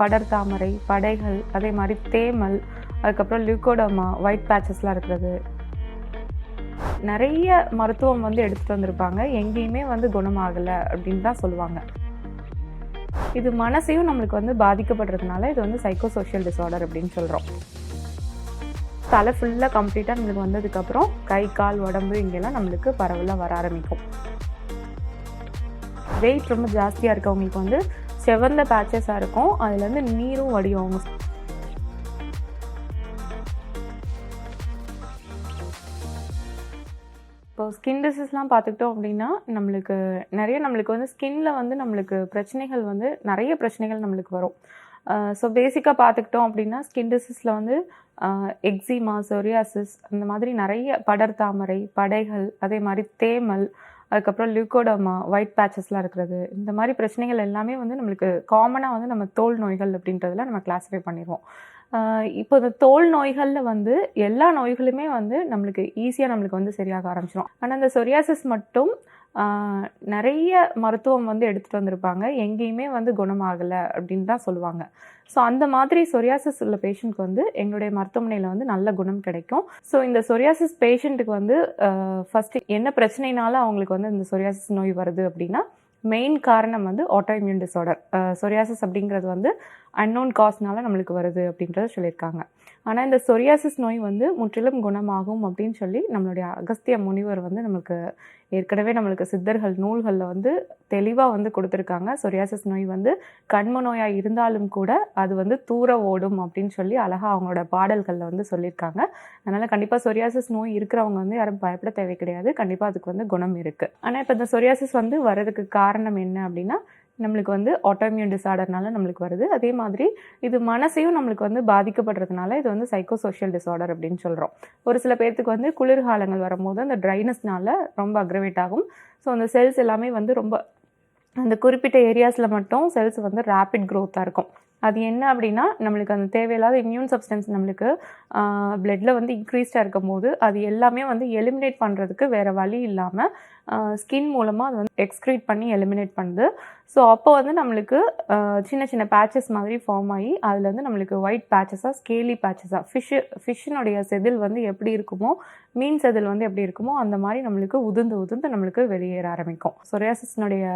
படர்தாமரை படைகள் அதே மாதிரி தேமல் அதுக்கப்புறம் லியூகோடமா ஒயிட் பேச்சஸ்லாம் இருக்கிறது. நிறைய மருத்துவம் வந்து எடுத்துகிட்டு வந்திருப்பாங்க. எங்கேயுமே வந்து குணமாகலை அப்படின்னு தான் சொல்லுவாங்க. இது மனசையும் நம்மளுக்கு வந்து பாதிக்கப்படுறதுனால இது வந்து சைக்கோ சோஷியல் டிசார்டர் அப்படின்னு சொல்கிறோம் தலை ஃபுல்லாக கம்ப்ளீட்டாக நம்மளுக்கு வந்ததுக்கப்புறம் கை கால் உடம்பு இங்கெல்லாம் நம்மளுக்கு பரவலாக வர ஆரம்பிக்கும். வெயிட் ரொம்ப ஜாஸ்தியாக இருக்கவங்களுக்கு வந்து செவந்த பேச்சஸாக இருக்கும். அதுலேருந்து நீரும் வடியும். அவங்க இப்போ ஸ்கின் டிசீஸ்லாம் பார்த்துக்கிட்டோம் அப்படின்னா நம்மளுக்கு நிறைய நம்மளுக்கு வந்து ஸ்கின்ல வந்து நம்மளுக்கு பிரச்சனைகள் வந்து நிறைய பிரச்சனைகள் நம்மளுக்கு வரும். ஸோ பேசிக்காக பார்த்துக்கிட்டோம் அப்படின்னா ஸ்கின் டிசீஸில் வந்து எக்ஸிமா சொரியாசிஸ் அந்த மாதிரி நிறைய படர்தாமரை படைகள் அதே மாதிரி தேமல் அதுக்கப்புறம் லியூகோடமா ஒயிட் பேச்சஸ்லாம் இருக்கிறது. இந்த மாதிரி பிரச்சனைகள் எல்லாமே வந்து நம்மளுக்கு காமனாக வந்து நம்ம தோல் நோய்கள் அப்படின்றதுல நம்ம கிளாஸிஃபை பண்ணிடுவோம் இப்போ இந்த தோல் நோய்களில் வந்து எல்லா நோய்களுமே வந்து நம்மளுக்கு ஈஸியாக நம்மளுக்கு வந்து சரியாக ஆரம்பிச்சிடும் ஆனால் இந்த சொரியாசிஸ் மட்டும் நிறைய மருத்துவம் வந்து எடுத்துகிட்டு வந்திருப்பாங்க. எங்கேயுமே வந்து குணமாகலை அப்படின்னு தான் சொல்லுவாங்க. ஸோ அந்த மாதிரி சொரியாசிஸ் உள்ள பேஷண்ட்க்கு வந்து எங்களுடைய மருத்துவமனையில் வந்து நல்ல குணம் கிடைக்கும். ஸோ இந்த சொரியாசிஸ் பேஷண்ட்டுக்கு வந்து ஃபஸ்ட்டு என்ன பிரச்சனைனால அவங்களுக்கு வந்து இந்த சொரியாசிஸ் நோய் வருது அப்படின்னா மெயின் காரணம் வந்து ஆட்டோஇம்யூன் டிசார்டர் சொரியாசிஸ் அப்படிங்கிறது வந்து அன்னோன் காஸ்னால நம்மளுக்கு வருது அப்படின்றத சொல்லியிருக்காங்க. ஆனால் இந்த சொரியாசிஸ் நோய் வந்து முற்றிலும் குணமாகும் அப்படின்னு சொல்லி நம்மளுடைய அகஸ்திய முனிவர் வந்து நம்மளுக்கு ஏற்கனவே நம்மளுக்கு சித்தர்கள் நூல்களில் வந்து தெளிவாக வந்து கொடுத்துருக்காங்க. சொரியாசிஸ் நோய் வந்து கண்ம நோயாக இருந்தாலும் கூட அது வந்து தூர ஓடும் அப்படின்னு சொல்லி அழகாக அவங்களோட பாடல்களில் வந்து சொல்லியிருக்காங்க. அதனால் கண்டிப்பாக சொரியாசிஸ் நோய் இருக்கிறவங்க வந்து யாரும் பயப்பட தேவை கிடையாது. கண்டிப்பாக அதுக்கு வந்து குணம் இருக்குது ஆனால் இப்போ இந்த சொரியாசிஸ் வந்து வர்றதுக்கு காரணம் என்ன அப்படின்னா நம்மளுக்கு வந்து ஆட்டோமியூன் டிசார்டர்னால நம்மளுக்கு வருது. அதே மாதிரி இது மனசையும் நம்மளுக்கு வந்து பாதிக்கப்படுறதுனால இது வந்து சைக்கோ சோஷியல் டிசார்டர் அப்படின்னு சொல்கிறோம் ஒரு சில பேர்த்துக்கு வந்து குளிர்காலங்கள் வரும்போது அந்த ட்ரைனஸ்னால ரொம்ப அக்ரவேட் ஆகும். ஸோ அந்த செல்ஸ் எல்லாமே வந்து ரொம்ப அந்த குறிப்பிட்ட ஏரியாஸில் மட்டும் செல்ஸ் வந்து ரேப்பிட் க்ரோத்தாக இருக்கும். அது என்ன அப்படின்னா நம்மளுக்கு அந்த தேவையில்லாத இம்யூன் சப்ஸ்டன்ஸ் நம்மளுக்கு பிளட்டில் வந்து இன்க்ரீஸ்டாக இருக்கும் போது அது எல்லாமே வந்து எலிமினேட் பண்ணுறதுக்கு வேறு வழி இல்லாமல் ஸ்கின் மூலமாக அது வந்து எக்ஸ்க்ரீட் பண்ணி எலிமினேட் பண்ணுது. ஸோ அப்போ வந்து நம்மளுக்கு சின்ன சின்ன பேச்சஸ் மாதிரி ஃபார்ம் ஆகி அதில் வந்து நம்மளுக்கு ஒயிட் பேச்சஸாக ஸ்கேலி பேச்சஸாக ஃபிஷ்ஷு ஃபிஷ்ஷினுடைய செதில் வந்து எப்படி இருக்குமோ மீன் செதில் வந்து எப்படி இருக்குமோ அந்த மாதிரி நம்மளுக்கு உதிர்ந்து உதிர்ந்து நம்மளுக்கு வெளியேற ஆரம்பிக்கும். சொரியாசிஸ்னுடைய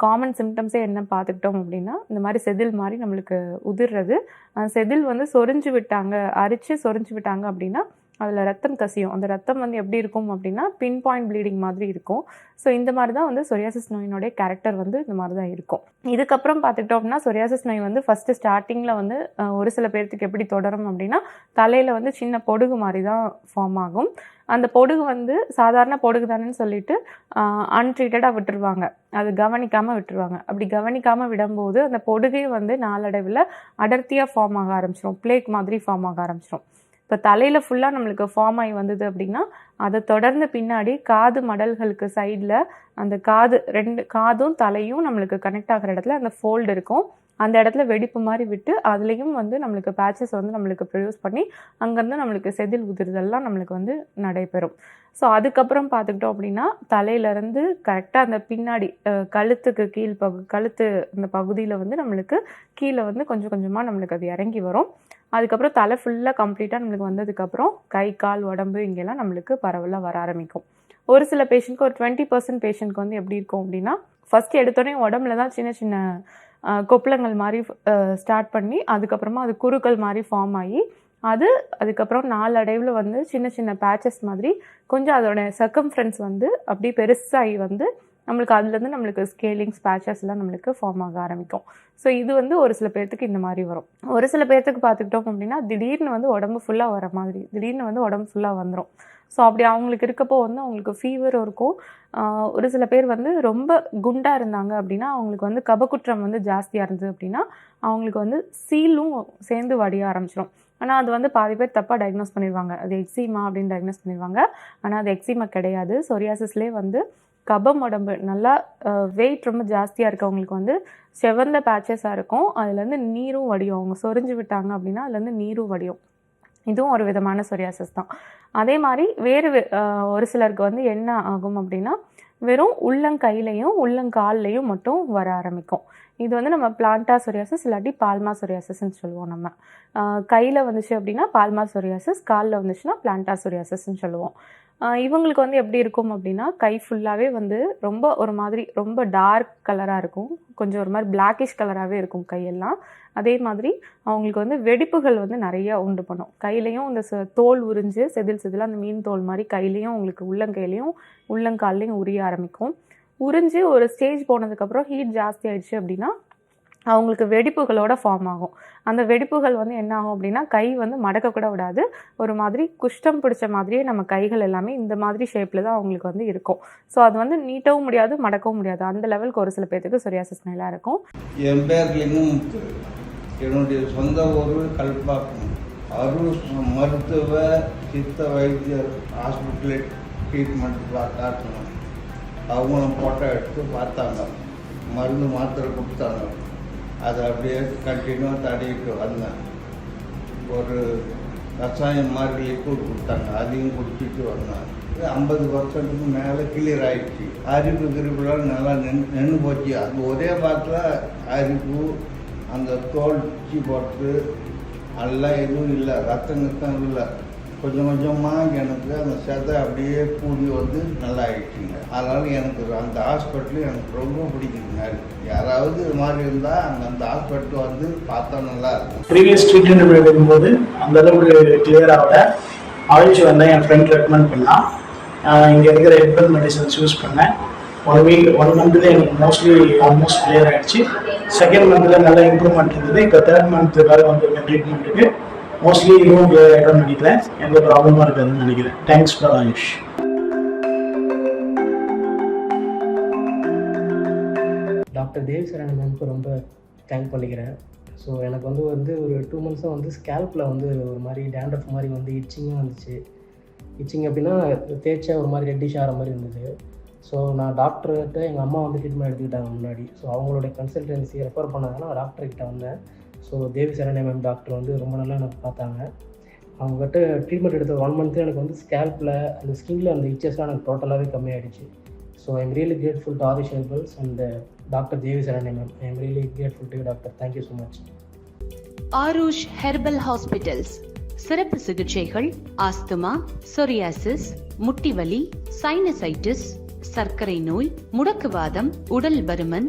காமன் சிம்டம்ஸே என்ன பார்த்துக்கிட்டோம் அப்படின்னா இந்த மாதிரி செதில் மாதிரி நம்மளுக்கு உதிர்றது. செதில் வந்து சொரிஞ்சு விட்டாங்க அரிச்சு சொரிஞ்சு விட்டாங்க அப்படின்னா அதில் ரத்தம் கசியும். அந்த ரத்தம் வந்து எப்படி இருக்கும் அப்படின்னா பின் பாயிண்ட் ப்ளீடிங் மாதிரி இருக்கும். ஸோ இந்த மாதிரி தான் வந்து சொரியாசிஸ் நோயினுடைய கேரக்டர் வந்து இந்த மாதிரி தான் இருக்கும். இதுக்கப்புறம் பார்த்துக்கிட்டோம் அப்படின்னா சொரியாசிஸ் நோய் வந்து ஃபஸ்ட்டு ஸ்டார்டிங்கில் வந்து ஒரு சில பேர்த்துக்கு எப்படி தொடரும் அப்படின்னா தலையில் வந்து சின்ன பொடுகு மாதிரி தான் ஃபார்ம் ஆகும். அந்த பொடுகு வந்து சாதாரண பொடுகு தானேன்னு சொல்லிட்டு அன்ட்ரீட்டடாக விட்டுருவாங்க. அது கவனிக்காமல் விட்டுருவாங்க. அப்படி கவனிக்காமல் விடும்போது அந்த பொடுகை வந்து நாளடைவில் அடர்த்தியாக ஃபார்ம் ஆக ஆரம்பிச்சிடும் பிளேக் மாதிரி ஃபார்ம் ஆக ஆரம்பிச்சிடும் இப்போ தலையில் ஃபுல்லாக நம்மளுக்கு ஃபார்ம் ஆகி வந்தது அப்படின்னா அதை தொடர்ந்து பின்னாடி காது மடல்களுக்கு சைடில் அந்த காது ரெண்டு காதும் தலையும் நம்மளுக்கு கனெக்ட் ஆகிற இடத்துல அந்த ஃபோல்டு இருக்கும். அந்த இடத்துல வெடிப்பு மாதிரி விட்டு அதுலேயும் வந்து நம்மளுக்கு பேச்சஸ் வந்து நம்மளுக்கு ப்ரொடியூஸ் பண்ணி அங்கேருந்து நம்மளுக்கு செதில் உதிர்தெல்லாம் நம்மளுக்கு வந்து நடைபெறும். ஸோ அதுக்கப்புறம் பார்த்துக்கிட்டோம் அப்படின்னா தலையிலேருந்து கரெக்டாக அந்த பின்னாடி கழுத்துக்கு கீழ் பகு கழுத்து அந்த பகுதியில் வந்து நம்மளுக்கு கீழே வந்து கொஞ்சம் கொஞ்சமாக நம்மளுக்கு அது இறங்கி வரும். அதுக்கப்புறம் தலை ஃபுல்லாக கம்ப்ளீட்டாக நம்மளுக்கு வந்ததுக்கப்புறம் கை கால் உடம்பு இங்கெல்லாம் நம்மளுக்கு பரவலாக வர ஆரம்பிக்கும். ஒரு சில பேஷண்ட்க்கு ஒரு டுவெண்ட்டி பர்சன்ட் பேஷண்ட்க்கு வந்து எப்படி இருக்கும் அப்படின்னா ஃபஸ்ட்டு எடுத்தோடனே உடம்புல தான் சின்ன சின்ன கொப்பளங்கள் மாதிரி ஸ்டார்ட் பண்ணி அதுக்கப்புறமா அது குறுக்கள் மாதிரி ஃபார்ம் ஆகி அது அதுக்கப்புறம் நாளடைவில் வந்து சின்ன சின்ன பேச்சஸ் மாதிரி கொஞ்சம் அதோட சர்க்கம்ஃபரன்ஸ் வந்து அப்படியே பெருசாகி வந்து நம்மளுக்கு அதுலேருந்து நம்மளுக்கு ஸ்கேலிங்ஸ் எல்லாம் நம்மளுக்கு ஃபார்ம் ஆக ஆரம்பிக்கும். ஸோ இது வந்து ஒரு சில பேர்த்துக்கு இந்த மாதிரி வரும். ஒரு சில பேர்த்துக்கு பார்த்துக்கிட்டோம் அப்படின்னா திடீர்னு வந்து உடம்பு ஃபுல்லாக வர மாதிரி திடீர்னு வந்து உடம்பு ஃபுல்லாக வந்துடும் ஸோ அப்படி அவங்களுக்கு இருக்கப்போ வந்து அவங்களுக்கு ஃபீவரும் இருக்கும். ஒரு சில பேர் வந்து ரொம்ப குண்டாக இருந்தாங்க அப்படின்னா அவங்களுக்கு வந்து கபக்குற்றம் வந்து ஜாஸ்தியாக இருந்தது அப்படின்னா அவங்களுக்கு வந்து சீலும் சேர்ந்து வடிய ஆரம்பிச்சிடும் ஆனால் அது வந்து பாதி பேர் தப்பாக டயக்னோஸ் பண்ணிடுவாங்க அது எக்ஸிமா அப்படின்னு டயக்னோஸ் பண்ணிடுவாங்க ஆனால் அது எக்ஸிமா கிடையாது. சொரியாசிஸ்லேயே வந்து கபம் உடம்பு நல்லா வெயிட் ரொம்ப ஜாஸ்தியாக இருக்கவங்களுக்கு வந்து செவந்த பேச்சஸாக இருக்கும். அதுலேருந்து நீரும் வடியும். அவங்க சொரிஞ்சு விட்டாங்க அப்படின்னா அதுலேருந்து நீரும் வடியும். இதுவும் ஒரு விதமான சொரியாசஸ் தான். அதே மாதிரி வேறு ஒரு சிலருக்கு வந்து என்ன ஆகும் அப்படின்னா வெறும் உள்ளங்கையிலையும் உள்ளங்கால்லையும் மட்டும் வர ஆரம்பிக்கும். இது வந்து நம்ம பிளான்டா சொரியாசிஸ் இல்லாட்டி பால்மா சொரியாசிஸ்ன்னு சொல்லுவோம் நம்ம. கையில் வந்துச்சு அப்படின்னா பால்மா சொரியாசிஸ் காலில் வந்துச்சுன்னா பிளான்டா சொரியாசிஸ்ன்னு சொல்லுவோம். இவங்களுக்கு வந்து எப்படி இருக்கும் அப்படின்னா கை ஃபுல்லாகவே வந்து ரொம்ப ஒரு மாதிரி ரொம்ப டார்க் கலராக இருக்கும். கொஞ்சம் ஒரு மாதிரி பிளாக்கிஷ் கலராகவே இருக்கும் கையெல்லாம். அதே மாதிரி அவங்களுக்கு வந்து வெடிப்புகள் வந்து நிறைய உண்டு பண்ணும். கையிலையும் இந்த ச- தோல் உறிஞ்சு செதில் செதில் அந்த மீன் தோல் மாதிரி கையிலையும் அவங்களுக்கு உள்ளங்கையிலையும் உள்ளங்கால்லையும் உரிய ஆரம்பிக்கும். உறிஞ்சு ஒரு ஸ்டேஜ் போனதுக்கப்புறம் ஹீட் ஜாஸ்தி ஆயிடுச்சு அப்படின்னா அவங்களுக்கு வெடிப்புகளோட ஃபார்ம் ஆகும். அந்த வெடிப்புகள் வந்து என்ன ஆகும் அப்படின்னா கை வந்து மடக்க கூட விடாது. ஒரு மாதிரி குஷ்டம் பிடிச்ச மாதிரியே நம்ம கைகள் எல்லாமே இந்த மாதிரி ஷேப்பில் தான் அவங்களுக்கு வந்து இருக்கும். ஸோ அது வந்து நீட்டவும் முடியாது மடக்கவும் முடியாது. அந்த லெவலுக்கு ஒரு சில பேர்த்துக்கு சொரியாசிஸ் நல்லா இருக்கும். என் பேர் என்னுடைய சொந்த ஒரு கல்பாக்கம். அருள் மருத்துவ சித்த வைத்தியர் ஹாஸ்பிட்டலில் ட்ரீட்மெண்ட் காட்டணும் அவங்களும் ஃபோட்டோ எடுத்து பார்த்தாங்க. மருந்து மாத்திரை கொடுத்தாங்க. அதை அப்படியே கண்டினியூவாக தடவிட்டு வந்தேன் ஒரு கஷாயம் மாதிரி லிக்விட் கொடுத்தாங்க. அதையும் குடிச்சிட்டு வந்தேன் ஐம்பது பர்சன்ட்டுக்கு மேலே கிளியர் ஆகிடுச்சு அரிப்பு கிரிப்புலாம் நல்லா நின்று நின்று போச்சு. அது ஒரே பாட்டில் அரிப்பு அந்த தோல் பிச்சு போட்டு நல்லா எதுவும் இல்லை ரத்தம் நித்தம் இல்லை. கொஞ்சம் கொஞ்சமாக எனக்கு அந்த செதை அப்படியே கூடி வந்து நல்லா ஆயிடுச்சுங்க அதனால் எனக்கு அந்த ஹாஸ்பிட்டல் எனக்கு ரொம்ப பிடிக்குதுங்க. யாராவது இது மாதிரி இருந்தால் அங்கே அந்த ஹாஸ்பிட்டல் வந்து பார்த்தா நல்லா இருக்கும். ப்ரீவியஸ் ட்ரீட்மெண்ட் எடுக்கும்போது அந்த அளவுக்கு கிளியர் ஆகல. ஆயில்ஸ் வந்தேன் என் ஃப்ரெண்ட் ரெக்கமெண்ட் பண்ணான் இங்கே இருக்கிற ஹெர்பல் மெடிசன்ஸ் யூஸ் பண்ணேன். ஒன் வீக் ஒன் மந்த்லேயே எனக்கு மோஸ்ட்லி ஆல்மோஸ்ட் கிளியர் ஆகிடுச்சு செகண்ட் மந்தில் நல்லா இம்ப்ரூவ்மெண்ட் இருந்தது. இப்போ தேர்ட் மந்த் வேறு வந்திருக்கேன் ட்ரீட்மெண்ட்டுக்கு மோஸ்ட்லி இதுவும் கிளியர் ஆகிடும்னு நினைக்கிறேன் எந்த ப்ராப்ளமாக இருக்காதுன்னு நினைக்கிறேன் thanks for Ayush doctor Dev Charan மேம்க்கு ரொம்ப தேங்க் பண்ணிக்கிறேன். ஸோ எனக்கு வந்து வந்து ஒரு டூ மந்த்ஸாக வந்து ஸ்கேல்பில் வந்து ஒரு மாதிரி டேண்ட்ரஃப் மாதிரி வந்து இச்சிங்காக வந்துச்சு. இச்சிங் அப்படின்னா தேய்ச்சா ஒரு மாதிரி ரெட்டிஷ் ஆகிற மாதிரி இருந்தது. ஸோ நான் டாக்டர்கிட்ட எங்கள் அம்மா வந்து ட்ரீட்மெண்ட் எடுத்துக்கிட்டாங்க முன்னாடி. ஸோ அவங்களோட கன்சல்டன்சி ரெஃபர் பண்ணாங்கன்னா நான் டாக்டர்கிட்ட வந்தேன். ஸோ தேவி சரணே மேம் டாக்டர் வந்து ரொம்ப நல்லா எனக்கு பார்த்தாங்க. அவங்ககிட்ட ட்ரீட்மெண்ட் எடுத்த ஒன் மந்த்து எனக்கு வந்து ஸ்கேல்பில் அந்த ஸ்கின்ல அந்த இச்சஸ்லாம் எனக்கு டோட்டலாகவே கம்மியாயிடுச்சு. So I'm really grateful to Aarish herbals and doctor Devi சரணே ma'am I'm really grateful to doctor thank you so much Aarush herbal hospitals சிறப்பு சிகிச்சைகள் ஆஸ்துமா சொரியாசிஸ் முட்டிவலி சைனசைட்டிஸ் சர்க்கரை நோய் முடக்குவாதம் உடல் பருமன்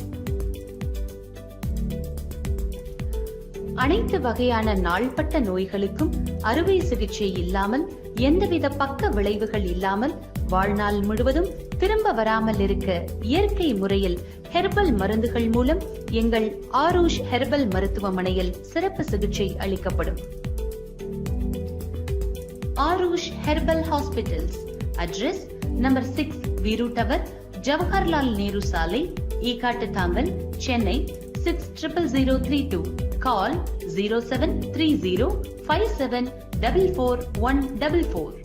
அனைத்து வகையான நாள்பட்ட நோய்களுக்கும் அறுவை சிகிச்சை இல்லாமல் எந்தவித பக்க விளைவுகள் இல்லாமல் வாழ்நாள் முழுவதும் திரும்ப வராமல் இருக்க இயற்கை முறையில் ஹெர்பல் மருந்துகள் மூலம் எங்கள் ஆரூஷ் ஹெர்பல் மருத்துவமனையில் சிறப்பு சிகிச்சை அளிக்கப்படும். Aarush herbal hospitals. Address number six Veeru tower Jawaharlal Nehru சாலை Ekkattu Thangal Chennai six triple zero three two. call 0730